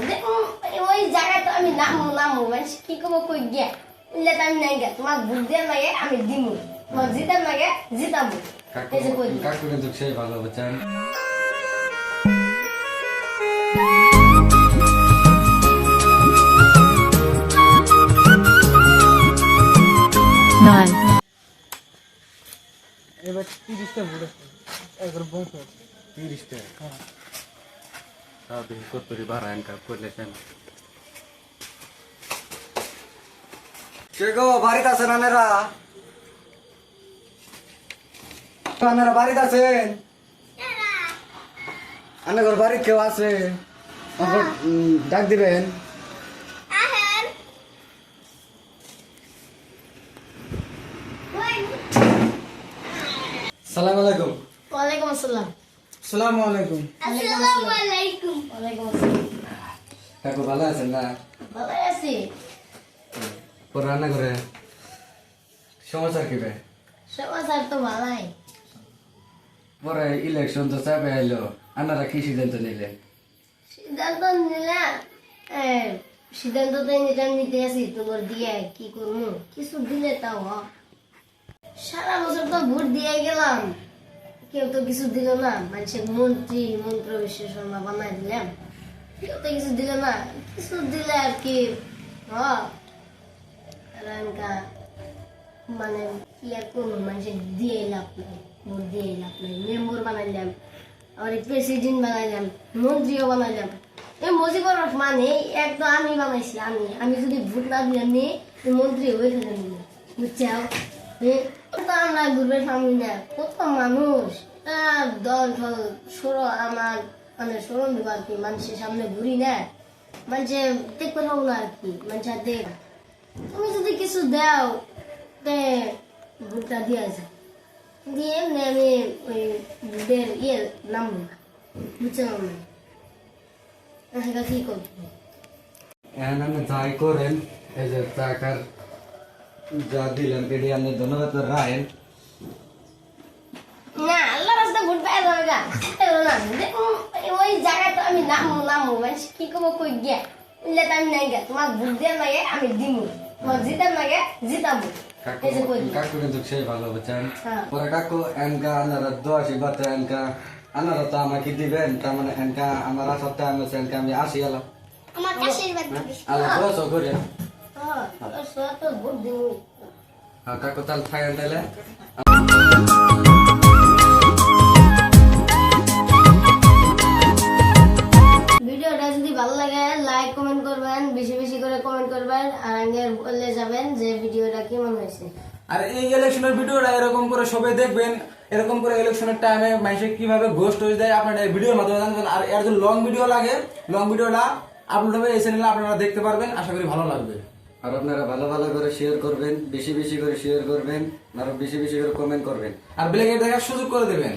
যে, ওই জায়গায় তো আমি নামু নামু মানে কি করব কই গিয়া? বুঝলে তো আমি নাই গিয়া তোমার ভোট দেওয়ার লাগে আমি দিমু। তোমার জিতার লাগে জিতাবো কাকু এই যে কই কাকু কিন্তু সেই ভালো বুঝছেন nine, এবার তিরিশটা ভোট আছে একবার বংশ তিরিশ টাকা দেখি কত্তরি বাড়ায় কাপ করলেছেন কে গো বাড়িতে আছেন আনেরা আনেরা বাড়িতে আছেন আনে ঘর বাড়িতে কেউ আছে ডাক দিবেন সালাম আলাইকুম ওয়ালাইকুম আসসালাম। সালামু আলাইকুম। আসসালামু আলাইকুম। ওয়ালাইকুম আসসালাম কাকু ভালো আছেন না? ভালো আছি। পর রান্না করে সমাচার কি বে সমাচার তো ভালাই। পরে ইলেকশন তো চাপে এলো আনারা কি সিদ্ধান্ত নিলেন? সিদ্ধান্ত নিলাম। সিদ্ধান্ত তো নিতে আছি। তোমার দিয়ে কি করব? কিছু দিলে তাও। সারা বছর তো ভোট দিয়ে গেলাম। কেউ তো কিছু দিল না। মানুষের মন্ত্রী মন্ত্র শর্মা বানাই দিলাম। কেউ তো কিছু দিল না। কিছু দিলে আর কি মানে কি আর করব মানুষের দিয়ে লাভ নাই ভোট দিয়ে লাভ নাই। মেম্বার বানাইলাম আর প্রেসিডেন্ট বানাইলাম মন্ত্রীও বানাইলাম। এই মুজিবুর রহমান এই এক তো আমি বানাইছি আমি। আমি যদি ভোট না দিলাম নি এই মন্ত্রী হয়ে ফেলেন বুঝছাও এ, আমরা ঘুরবে সামনে না কত মানুষ দল ফল সরো আমার মানে সরম আর কি মানুষের সামনে ঘুরি না মানুষে দেখতে না আর কি মানুষ আর দেখ তুমি যদি কিছু দাও তে ভোটটা দিয়ে যায় দিয়ে এমনি আমি ওই বুধের ইয়ে নামবো না বুঝলাম না কি করব এখন আপনি যাই করেন, এই যে টাকার যা দিলেন এটি আপনি ধন্যবাদ রাখেন না আল্লাহ রাস্তা গা এলো না। উম, ওই জায়গায় তো আমি নামু নামু মানে কি করব কই গিয়া? বুঝলে তো আমি নাই গা তোমার ভোট দেওয়ার লাগে আমি দিমু। তোমার জিতার লাগে জিতাবো কাকু দিলাম। কিন্তু সেই ভালো বুঝছেন। হ্যাঁ। পরে কাকু এনকা আনারা দোয়া আশীর্বাদ এনকা আনারা তো আমাকে দিবেন। তার মানে এনকা আমার আসার টাইম আছে এনকা আমি আসি এলাম আমার আশীর্বাদ দিবি। আল্লাহ দোয়া করে ভিডিওটা যদি ভালো লাগে লাইক কমেন্ট করবেন, বেশি বেশি করে কমেন্ট করবেন যাবেন যে ভিডিওটা আর এই ইলেকশনের ভিডিওটা এরকম করে দেখবেন, এরকম করে ইলেকশনের কীভাবে যায় আপনারা ভিডিওর মাধ্যমে জানবেন আর লং ভিডিও লাগে লং ভিডিওটা আপলোড হবে এই আপনারা দেখতে পারবেন, আশা করি ভালো লাগবে। আর আপনারা ভালো ভালো করে শেয়ার করবেন, বেশি বেশি করে শেয়ার করবেন, আর বেশি বেশি করে কমেন্ট করবেন। আর ব্ল্যাকের দেখার সুযোগ করে দেবেন।